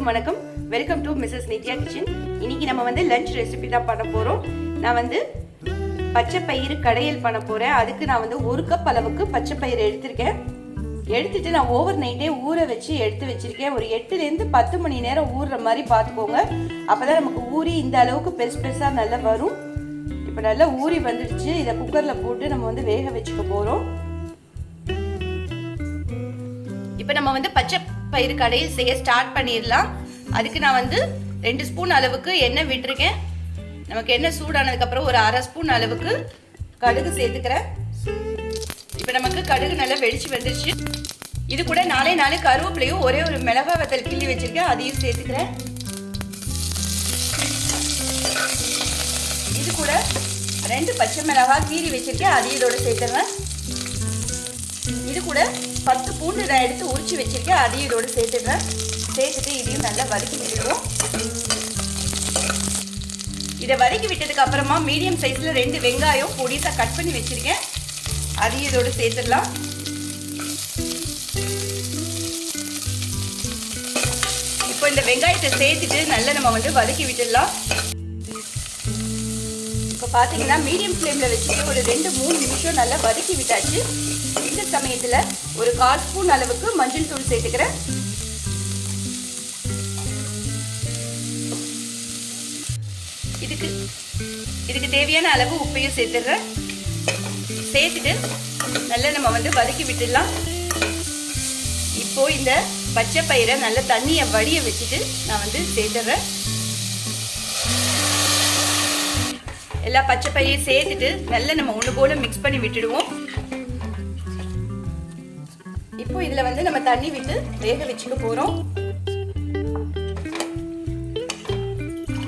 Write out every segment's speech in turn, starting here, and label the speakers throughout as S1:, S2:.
S1: அனைவருக்கும் வணக்கம். Welcome to Mrs Nithya kitchen இன்னைக்கு நம்ம வந்து லஞ்ச் ரெசிபி தான் பண்ண போகிறோம் நான் வந்து பச்சை பயிறு கடையல் பண்ண போகிறேன் அதுக்கு நான் வந்து ஒரு கப் அளவுக்கு பச்சை பயிறு எடுத்திருக்கேன். எடுத்துட்டு நான் ஓவர் நைட்டே ஊற வச்சு எடுத்து வச்சிருக்கேன். ஒரு எட்டுலேருந்து பத்து மணி நேரம் ஊறுற மாதிரி பார்த்துக்கோங்க. அப்போ தான் நமக்கு ஊறி இந்த அளவுக்கு பெருசு பெருசாக நல்லா வரும். இப்போ நல்லா ஊறி வந்துடுச்சு. இதை குக்கரில் போட்டு நம்ம வந்து வேக வச்சுக்க போகிறோம் இப்போ நம்ம வந்து பச்சை பயிறு கடையில் செய்ய ஸ்டார்ட் பண்ணிடலாம். அதுக்கு நான் வந்து ரெண்டு ஸ்பூன் அளவுக்கு எண்ணெய் விட்டுருக்கேன். நமக்கு எண்ணெய் சூடானதுக்கப்புறம் ஒரு அரை ஸ்பூன் அளவுக்கு கடுகு சேர்த்துக்கிறேன். இப்போ நமக்கு கடுகு நல்லா வெடிச்சு வந்துருச்சு. இது கூட நாலே நாலு கருவேப்பிலையும் ஒரே ஒரு மிளகா வத்தல் கிள்ளி வச்சுருக்கேன். அதையும் சேர்த்துக்கிறேன். இது கூட ரெண்டு பச்சை மிளகாய் கீறி வச்சுருக்கேன். அதையும் இதோட சேர்த்துருவேன் இது கூட பத்து பூண்டு நான் எடுத்து உரிச்சு வச்சுருக்கேன். அதையும் இதோட சேர்த்துடுறேன். சேர்த்துட்டு இதையும் நல்லா வதக்கி விட்டுடுவோம் இதை வதக்கி விட்டதுக்கு அப்புறமா மீடியம் சைஸில் ரெண்டு வெங்காயம் பொடிசாக கட் பண்ணி வச்சுருக்கேன். அதையும் இதோட சேர்த்துடலாம். இப்போ இந்த வெங்காயத்தை சேர்த்துட்டு நல்லா நம்ம வந்து வதக்கி விட்டுடலாம். இப்போ பார்த்தீங்கன்னா மீடியம் ஃப்ளேமில் வச்சுட்டு ஒரு ரெண்டு மூணு நிமிஷம் நல்லா வதக்கி விட்டாச்சு. இந்த சமயத்தில் ஒரு கால் ஸ்பூன் அளவுக்கு மஞ்சள் தூள் சேர்த்துக்கிறேன். இதுக்கு இதுக்கு தேவையான அளவு உப்பையும் சேர்த்துடுறேன். சேர்த்துட்டு நல்லா நம்ம வந்து வதக்கி விட்டுடலாம். இப்போ இந்த பச்சை பயிரை நல்ல தண்ணியை வடிய வச்சுட்டு நான் வந்து சேர்த்துடுறேன். எல்லா பச்சை பயிரையும் சேர்த்துட்டு நல்லா நம்ம ஒன்று போல மிக்ஸ் பண்ணி விட்டுடுவோம். இப்போ இதில் வந்து நம்ம தண்ணி விட்டு வேக வச்சுக்க போகிறோம்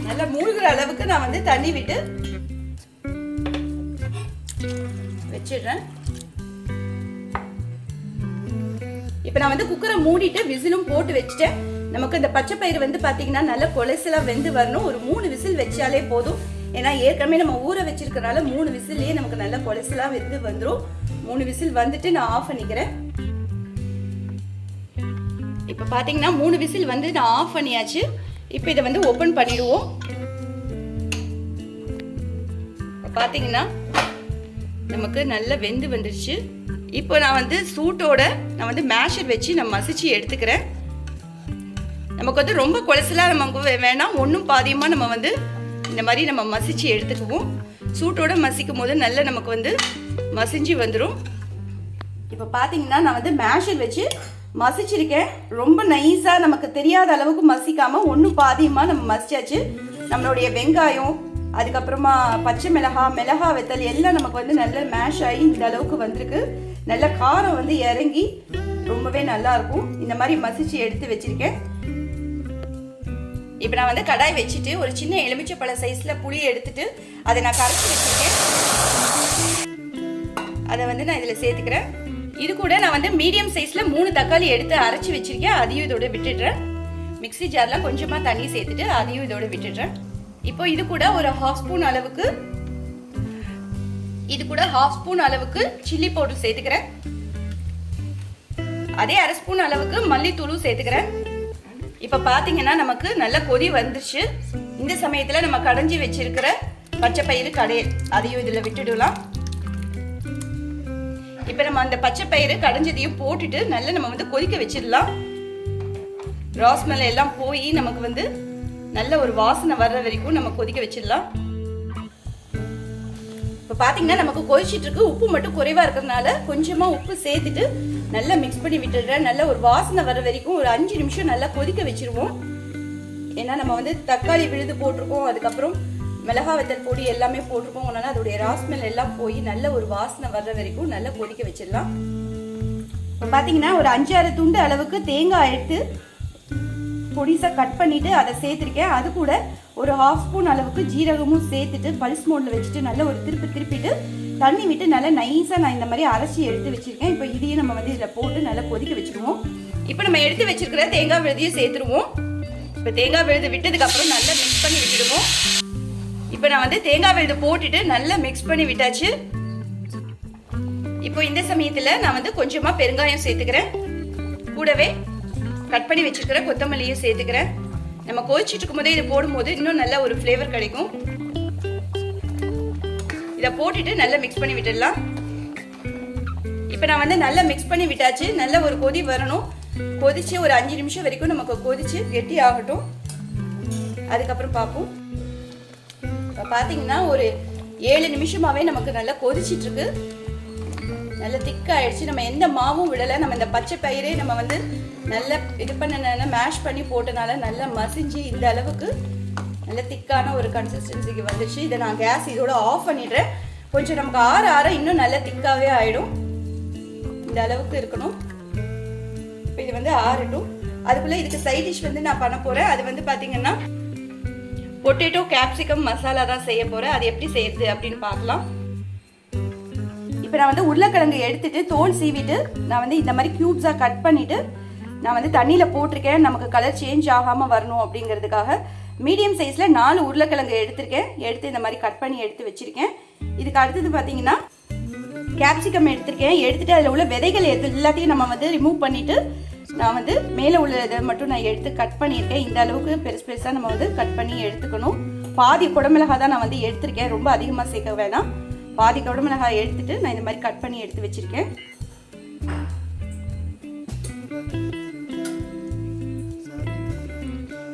S1: நல்லா மூழ்கிற அளவுக்கு நான் வந்து தண்ணி விட்டு வச்சிடுறேன். இப்போ நான் வந்து குக்கரை மூடிட்டு விசிலும் போட்டு வச்சுட்டேன். நமக்கு இந்த பச்சை பயிறு வந்து பார்த்தீங்கன்னா நல்ல கொலைசலாக வெந்து வரணும். ஒரு மூணு விசில் வச்சாலே போதும். ஏன்னா ஏற்கனவே நம்ம ஊற வச்சிருக்கனால மூணு விசில்லையே நமக்கு நல்ல கொலைசலாக வெந்து வந்துடும் மூணு விசில் வந்துட்டு நான் ஆஃப் பண்ணிக்கிறேன். இப்போ பார்த்தீங்கன்னா மூணு விசில் வந்து நான் ஆஃப் பண்ணியாச்சு. இப்போ இதை வந்து ஓப்பன் பண்ணிடுவோம். பார்த்தீங்கன்னா நமக்கு நல்ல வெந்து வந்துருச்சு. இப்போ நான் வந்து சூட்டோட நான் வந்து மேஷர் வச்சு நான் மசிச்சு எடுத்துக்கிறேன். நமக்கு வந்து ரொம்ப கொலசலாக நமக்கு வேணாம். ஒன்றும் பாதியமாக நம்ம வந்து இந்த மாதிரி நம்ம மசிச்சு எடுத்துக்குவோம். சூட்டோட மசிக்கும் போது நல்ல நமக்கு வந்து மசிஞ்சு வந்துடும் இப்போ பார்த்தீங்கன்னா நான் வந்து மேஷர் வச்சு மசிச்சிருக்கேன். ரொம்ப நைஸாக நமக்கு தெரியாத அளவுக்கு மசிக்காமல் ஒன்றும் பாதியமாக நம்ம மசிச்சாச்சு. நம்மளுடைய வெங்காயம் அதுக்கப்புறமா பச்சை மிளகா மிளகா வெத்தல் எல்லாம் நமக்கு வந்து நல்ல மேஷ் ஆகி இந்த அளவுக்கு வந்திருக்கு. நல்ல காரம் வந்து இறங்கி ரொம்பவே நல்லா இருக்கும். இந்த மாதிரி மசிச்சு எடுத்து வச்சிருக்கேன். இப்போ நான் வந்து கடாய் வச்சுட்டு ஒரு சின்ன எலுமிச்சப்பழ சைஸில் புளி எடுத்துட்டு அதை நான் கரைச்சி வச்சிருக்கேன். அதை வந்து நான் இதில் சேர்த்துக்கிறேன். இது கூட நான் வந்து மீடியம் சைஸில் மூணு தக்காளி எடுத்து அரைச்சி வச்சிருக்கேன். அதையும் இதோட விட்டுடுறேன். மிக்ஸி ஜாரில் கொஞ்சமாக தண்ணி சேர்த்துட்டு அதையும் இதோட விட்டுடுறேன். இப்போ இது கூட ஒரு ஹாஃப் ஸ்பூன் அளவுக்கு இது கூட ஹாஃப் ஸ்பூன் அளவுக்கு சில்லி பவுடர் சேர்த்துக்கிறேன். அதே அரை ஸ்பூன் அளவுக்கு மல்லித்தூளும் சேர்த்துக்கிறேன். இப்போ பார்த்தீங்கன்னா நமக்கு நல்ல கொதி வந்துருச்சு. இந்த சமயத்தில் நம்ம கடைஞ்சி வச்சிருக்கிற பச்சை பயிறு கடையல் அதையும் இதில் விட்டுடலாம். இப்போ நம்ம அந்த பச்சை பயிறு கடைஞ்சதையும் போட்டுட்டு நல்லா நம்ம வந்து கொதிக்க வச்சிடலாம். ராஸ்மலை எல்லாம் போய் நமக்கு வந்து நல்ல ஒரு வாசனை வர்ற வரைக்கும் நம்ம கொதிக்க வச்சிடலாம். இப்போ பார்த்தீங்கன்னா நமக்கு கொதிச்சிட்டு இருக்கு. உப்பு மட்டும் குறைவாக இருக்கிறதுனால கொஞ்சமாக உப்பு சேர்த்துட்டு நல்லா மிக்ஸ் பண்ணி விட்டுடுறேன் நல்ல ஒரு வாசனை வர வரைக்கும் ஒரு அஞ்சு நிமிஷம் நல்லா கொதிக்க வச்சிருவோம். ஏன்னா நம்ம வந்து தக்காளி விழுது போட்டிருக்கோம். அதுக்கப்புறம் மிளகா வத்தல் பொடி எல்லாமே போட்டிருக்கோம். அதனால அதோடைய ராஸ்மெல் எல்லாம் போய் நல்ல ஒரு வாசனை வர்ற வரைக்கும் நல்லா கொதிக்க வச்சிடலாம். இப்போ பார்த்தீங்கன்னா ஒரு அஞ்சாறு துண்டு அளவுக்கு தேங்காய் எடுத்து பொடிசாக கட் பண்ணிவிட்டு அதை சேர்த்துருக்கேன். அது கூட ஒரு ஹாஃப் ஸ்பூன் அளவுக்கு ஜீரகமும் சேர்த்துட்டு பல்ஸ் மோடில் வச்சுட்டு நல்லா ஒரு திருப்பி திருப்பிட்டு தண்ணி விட்டு நல்லா நைஸாக நான் இந்த மாதிரி அரைச்சி எடுத்து வச்சுருக்கேன். இப்போ இதையும் நம்ம வந்து இதில் போட்டு நல்லா கொதிக்க வச்சுருவோம் இப்போ நம்ம எடுத்து வச்சிருக்கிற தேங்காய் விழுதியும் சேர்த்துருவோம். இப்போ தேங்காய் விழுது விட்டதுக்கப்புறம் நல்லா மிக்ஸ் பண்ணி விட்டுடுவோம். இப்போ நான் வந்து தேங்காய் விழுது போட்டுட்டு நல்லா மிக்ஸ் பண்ணி விட்டாச்சு. இப்போ இந்த சமயத்தில் நான் வந்து கொஞ்சமாக பெருங்காயம் சேர்த்துக்கிறேன். கூடவே கட் பண்ணி வச்சிருக்கிற கொத்தமல்லியும் சேர்த்துக்கிறேன். நம்ம கொதிச்சிட்டு இருக்கும்போதே இது போடும்போது இன்னும் நல்ல ஒரு ஃப்ளேவர் கிடைக்கும். இதை போட்டுட்டு நல்லா மிக்ஸ் பண்ணி விட்டுடலாம். இப்போ நான் வந்து நல்லா மிக்ஸ் பண்ணி விட்டாச்சு. நல்ல ஒரு கொதி வரணும். கொதிச்சு ஒரு அஞ்சு நிமிஷம் வரைக்கும் நமக்கு கொதிச்சு கெட்டி ஆகட்டும் அதுக்கப்புறம் பார்ப்போம். பார்த்தீங்கன்னா ஒரு ஏழு நிமிஷமாகவே நமக்கு நல்லா கொதிச்சிட்டு இருக்கு நல்ல திக்காயிடுச்சு. நம்ம எந்த மாவும் விடலை. நம்ம இந்த பச்சை பயிரே நம்ம வந்து நல்லா இது பண்ண மேஷ் பண்ணி போட்டனால நல்லா மசிஞ்சு இந்த அளவுக்கு நல்ல திக்கான ஒரு கன்சிஸ்டன்சிக்கு வந்துச்சு. இதை நான் கேஸ் இதோட ஆஃப் பண்ணிடுறேன். கொஞ்சம் நமக்கு ஆற ஆற இன்னும் நல்ல திக்காவே ஆயிடும். இந்த அளவுக்கு இருக்கணும். இப்போ இது வந்து ஆறட்டும். அதுக்குள்ள இதுக்கு சைட் டிஷ் வந்து நான் பண்ண போறேன். அது வந்து பாத்தீங்கன்னா பொட்டேட்டோ கேப்சிகம் மசாலா தான் செய்ய போறேன். அது எப்படி செய்யறது அப்படின்னு பார்க்கலாம். இப்போ நான் வந்து உருளைக்கிழங்கு எடுத்துட்டு தோல் சீவிட்டு நான் வந்து இந்த மாதிரி க்யூப்ஸாக கட் பண்ணிட்டு நான் வந்து தண்ணியில் போட்டிருக்கேன். நமக்கு கலர் சேஞ்ச் ஆகாமல் வரணும் அப்படிங்கிறதுக்காக மீடியம் சைஸில் நாலு உருளைக்கிழங்கு எடுத்திருக்கேன். எடுத்து இந்த மாதிரி கட் பண்ணி எடுத்து வச்சிருக்கேன். இதுக்கு அடுத்தது பார்த்தீங்கன்னா கேப்சிகம் எடுத்திருக்கேன். எடுத்துட்டு அதில் உள்ள விதைகள் எது எல்லாத்தையும் நம்ம வந்து ரிமூவ் பண்ணிட்டு நான் வந்து மேலே உள்ள இதை மட்டும் நான் எடுத்து கட் பண்ணியிருக்கேன். இந்த அளவுக்கு பெருசு பெருசாக நம்ம வந்து கட் பண்ணி எடுத்துக்கணும். பாதி குடமிளகா தான் நான் வந்து எடுத்திருக்கேன். ரொம்ப அதிகமாக சேர்க்க வேணாம். பாதி குடமிளகாய் எடுத்துட்டு நான் இந்த மாதிரி கட் பண்ணி எடுத்து வச்சிருக்கேன்.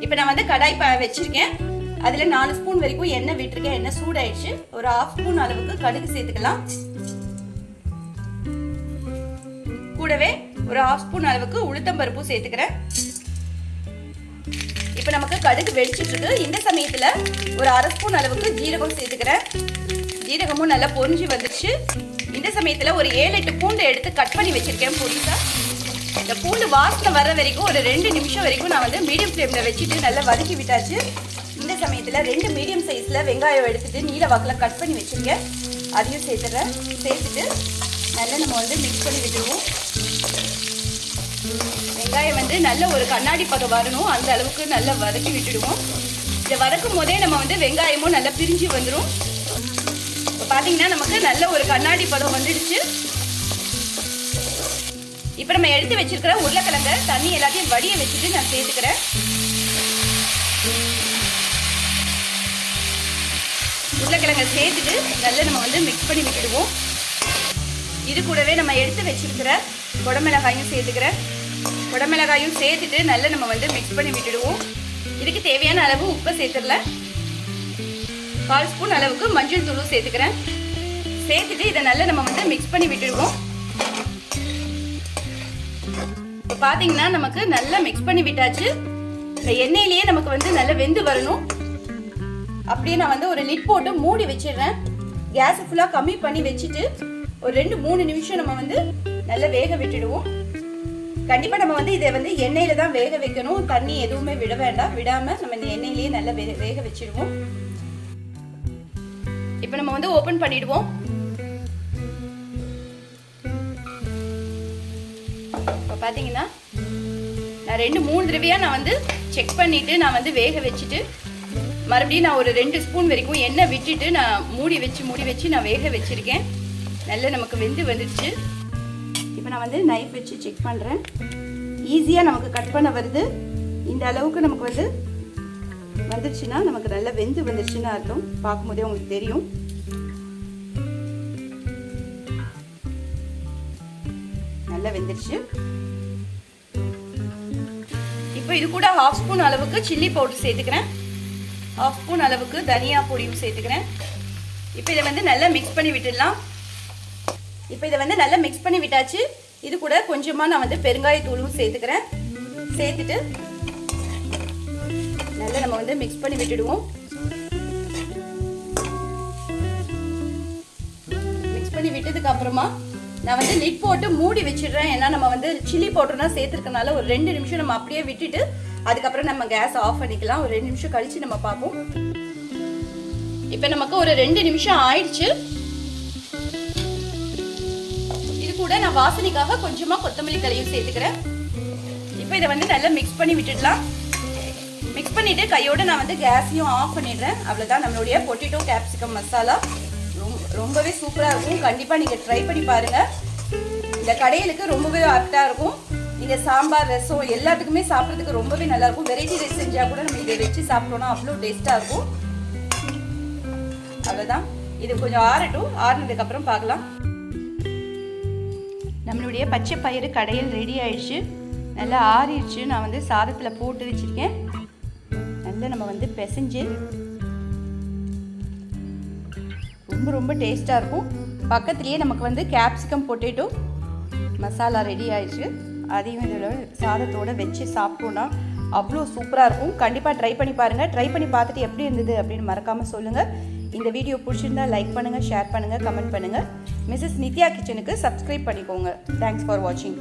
S1: இப்போ நான் வந்து கடாய் ப வச்சிருக்கேன். அதில் நாலு ஸ்பூன் வரைக்கும் எண்ணெய் விட்டுருக்கேன். எண்ணெய் சூடாயிடுச்சு. ஒரு ஹாஃப் ஸ்பூன் அளவுக்கு கடுகு சேர்த்துக்கலாம். கூடவே ஒரு ஹாஃப் ஸ்பூன் அளவுக்கு உளுத்தம் பருப்பும் சேர்த்துக்கிறேன். இப்போ நமக்கு கடுகு வெடிச்சிட்டு இந்த சமயத்தில் ஒரு அரை ஸ்பூன் அளவுக்கு ஜீரகம் சேர்த்துக்கிறேன். ஜீரகமும் நல்லா பொரிஞ்சு வந்துடுச்சு இந்த சமயத்தில் ஒரு ஏழு எட்டு பூண்டு எடுத்து கட் பண்ணி வச்சிருக்கேன் புரியுதா இந்த பூண்டு வாசனை வர வரைக்கும் ஒரு ரெண்டு நிமிஷம் வரைக்கும் நான் வந்து மீடியம் ஃப்ளேமில் வச்சுட்டு நல்லா வதக்கி விட்டாச்சு. இந்த சமயத்தில் ரெண்டு மீடியம் சைஸில் வெங்காயம் எடுத்துட்டு நீல வாக்கில் கட் பண்ணி வச்சுருக்கேன். அதையும் சேர்த்துறேன். சேர்த்துட்டு நல்லா நம்ம வந்து மிக்ஸ் பண்ணி விட்டுருவோம். வெங்காயம் வந்து நல்ல ஒரு கண்ணாடி பதம் வரணும். அந்த அளவுக்கு நல்லா வதக்கி விட்டுடுவோம். இதை வதக்கும் போதே நம்ம வந்து வெங்காயமும் நல்லா பிரிஞ்சு வந்துடும் இப்போ பார்த்தீங்கன்னா நமக்கு நல்ல ஒரு கண்ணாடி பதம் வந்துடுச்சு. இப்போ நம்ம எடுத்து வச்சிருக்கிற உருளைக்கிழங்க தண்ணி எல்லாத்தையும் வடிய வச்சுட்டு நான் சேர்த்துக்கிறேன். உருளைக்கிழங்க சேர்த்துட்டு நல்லா நம்ம வந்து மிக்ஸ் பண்ணி விட்டுடுவோம். இது கூடவே நம்ம எடுத்து வச்சிருக்கிற குடமிளகாயும் சேர்த்துக்கிறேன். குடமிளகாயும் சேர்த்துட்டு நல்லா நம்ம வந்து மிக்ஸ் பண்ணி விட்டுடுவோம். இதுக்கு தேவையான அளவு உப்பை சேர்த்துடல. கால் ஸ்பூன் அளவுக்கு மஞ்சள் தூளும் சேர்த்துக்கிறேன். சேர்த்துட்டு இதை நல்லா நம்ம வந்து மிக்ஸ் பண்ணி விட்டுடுவோம். இப்போ பார்த்தீங்கன்னா நமக்கு நல்லா மிக்ஸ் பண்ணி விட்டாச்சு. இந்த எண்ணெயிலேயே நமக்கு வந்து நல்லா வெந்து வரணும். அப்படியே நான் வந்து ஒரு லிட் போட்டு மூடி வச்சிடுறேன். கேஸை ஃபுல்லாக கம்மி பண்ணி வச்சுட்டு ஒரு ரெண்டு மூணு நிமிஷம் நம்ம வந்து நல்லா வேக விட்டுடுவோம். கண்டிப்பாக நம்ம வந்து இதை வந்து எண்ணெயில தான் வேக வைக்கணும். தண்ணி எதுவுமே விட வேண்டாம். விடாம நம்ம இந்த எண்ணெயிலேயே நல்லா வே வேக வச்சிடுவோம். இப்போ நம்ம வந்து ஓப்பன் பண்ணிடுவோம். இப்போ பார்த்தீங்கன்னா நான் ரெண்டு மூணு தடவையாக நான் வந்து செக் பண்ணிட்டு நான் வந்து வேக வச்சுட்டு மறுபடியும் நான் ஒரு ரெண்டு ஸ்பூன் வரைக்கும் எண்ணெய் விட்டுட்டு நான் மூடி வச்சு மூடி வச்சு நான் வேக வச்சுருக்கேன். நல்லா நமக்கு வெந்து வந்துடுச்சு வந்து நைஃப் வச்சு செக் பண்ணுறேன் ஈஸியாக நமக்கு கட் பண்ண வருது. இந்த அளவுக்கு நமக்கு வந்து வந்துருச்சுன்னா நமக்கு நல்லா வெந்து வந்துருச்சுன்னு அர்த்தம். பார்க்கும்போதே உங்களுக்கு தெரியும். நல்லா வெந்துருச்சு. இப்போ இது கூட ஹாஃப் ஸ்பூன் அளவுக்கு சில்லி பவுடர் சேர்த்துக்கிறேன். ஹாஃப் ஸ்பூன் அளவுக்கு தனியா பொடியும் சேர்த்துக்கிறேன். இப்போ இதை வந்து நல்லா மிக்ஸ் பண்ணி விட்டுடலாம். இப்போ இதை வந்து நல்லா மிக்ஸ் பண்ணி விட்டாச்சு. இது கூட கொஞ்சமாக நான் வந்து பெருங்காயத்தூளும் சேர்த்துக்கிறேன். சேர்த்துட்டு நல்லா நம்ம வந்து மிக்ஸ் பண்ணி விட்டுடுவோம். மிக்ஸ் பண்ணி விட்டதுக்கு அப்புறமா நான் வந்து லிட் போட்டு மூடி வச்சிடுறேன். ஏன்னா நம்ம வந்து சில்லி பவுடர்னா சேர்த்துருக்கனால ஒரு ரெண்டு நிமிஷம் நம்ம அப்படியே விட்டுட்டு அதுக்கப்புறம் நம்ம கேஸ் ஆஃப் பண்ணிக்கலாம். ஒரு ரெண்டு நிமிஷம் கழிச்சு நம்ம பார்ப்போம். இப்போ நமக்கு ஒரு ரெண்டு நிமிஷம் ஆயிடுச்சு. கூட நான் வாசனைக்காக கொஞ்சமா கொத்தமல்லி தலையும் சேர்த்துக்கிறேன். இப்போ இதை வந்து நல்லா மிக்ஸ் பண்ணி விட்டுடலாம். மிக்ஸ் பண்ணிட்டு கையோட நான் வந்து கேஸையும் ஆஃப் பண்ணிடுறேன். அவ்வளோதான் நம்மளுடைய பொட்டேட்டோ கேப்சிகம் மசாலா ரொம்பவே சூப்பராக இருக்கும். கண்டிப்பாக நீங்கள் ட்ரை பண்ணி பாருங்கள் இந்த கடையிலுக்கு ரொம்பவே ஆப்டாக இருக்கும். நீங்கள் சாம்பார் ரசம் எல்லாத்துக்குமே சாப்பிட்றதுக்கு ரொம்பவே நல்லா இருக்கும். வெரைட்டி ரைஸ் செஞ்சால் கூட நம்ம இதை வச்சு சாப்பிட்டோம்னா அவ்வளோ டேஸ்ட்டாக இருக்கும். அவ்வளோதான் இது கொஞ்சம் ஆறட்டும். ஆறுனதுக்கப்புறம் பார்க்கலாம். நம்மளுடைய பச்சை பயிறு கடையில் ரெடி ஆயிடுச்சு. நல்லா ஆறிடுச்சு. நான் வந்து சாதத்தில் போட்டு வச்சுருக்கேன். நல்லா நம்ம வந்து பிசைஞ்சு ரொம்ப ரொம்ப டேஸ்ட்டாக இருக்கும். பக்கத்துலேயே நமக்கு வந்து கேப்சிகம் பொட்டேட்டோ மசாலா ரெடி ஆயிடுச்சு. அதையும் இதில் சாதத்தோடு வச்சு சாப்பிட்டோன்னா அவ்வளோ சூப்பராக இருக்கும். கண்டிப்பாக ட்ரை பண்ணி பாருங்கள் ட்ரை பண்ணி பார்த்துட்டு எப்படி இருந்தது அப்படின்னு மறக்காமல் சொல்லுங்கள் இந்த வீடியோ பிடிச்சிருந்தா லைக் பண்ணுங்கள் ஷேர் பண்ணுங்கள் கமெண்ட் பண்ணுங்கள் மிஸ்ஸஸ் நித்யா கிச்சனுக்கு சப்ஸ்கிரைப் பண்ணிக்கோங்க. தேங்க்ஸ் ஃபார் வாட்சிங்